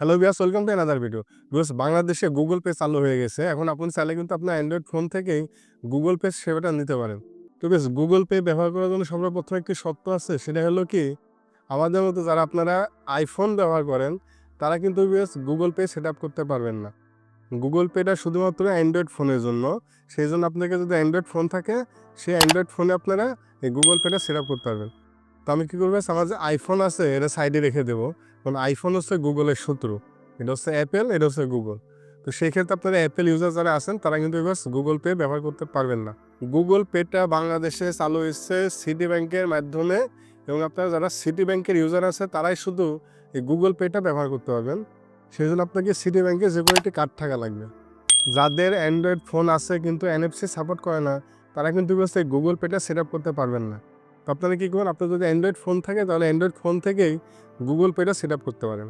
Hello Beas welcome to another video because বাংলাদেশে Google Pay চালু হয়ে গেছে। এখন আপনি চাইলে কিন্তু আপনার অ্যান্ড্রয়েড ফোন থেকেই গুগল পে সেবাটা নিতে পারেন। তো বেশ গুগল পে ব্যবহার করার জন্য সর্বপ্রথম একটি শর্ত আছে। সেটা হলো কি? আমাদের মতো যারা আপনারা আইফোন ব্যবহার করেন, তারা কিন্তু বেশ গুগল পে সেট করতে পারবেন না। গুগল পেটা শুধুমাত্র অ্যান্ড্রয়েড ফোনের জন্য। সেই জন্য আপনাকে যদি অ্যান্ড্রয়েড ফোন থাকে, সেই অ্যান্ড্রয়েড ফোনে আপনারা এই গুগল পেটা সেট করতে পারবেন। তো আমি কী করব, আমার যে আইফোন আছে, এটা সাইডে রেখে দেবো। কারণ আইফোন হচ্ছে গুগলের শত্রু, এটা হচ্ছে অ্যাপেল এটা হচ্ছে গুগল তো সেই ক্ষেত্রে আপনারা অ্যাপেল ইউজার যারা আছেন, তারা কিন্তু এবার গুগল পে ব্যবহার করতে পারবেন না। গুগল পেটা বাংলাদেশে চালু হয়েছে সিটি ব্যাংকের মাধ্যমে এবং আপনারা যারা সিটি ব্যাংকের ইউজার আছে, তারাই শুধু এই গুগল পেটা ব্যবহার করতে পারবেন। সেই জন্য আপনাকে সিটি ব্যাংকে যে কোনো একটি কার্ড থাকা লাগবে। যাদের অ্যান্ড্রয়েড ফোন আছে, কিন্তু এনএফসি সাপোর্ট করে না, তারা কিন্তু গুগল পেটা সেট আপ করতে পারবেন না। আপনারা কী করবেন আপনার যদি অ্যান্ড্রয়েড ফোন থাকে, তাহলে অ্যান্ড্রয়েড ফোন থেকেই গুগল পেটা সেট আপ করতে পারেন।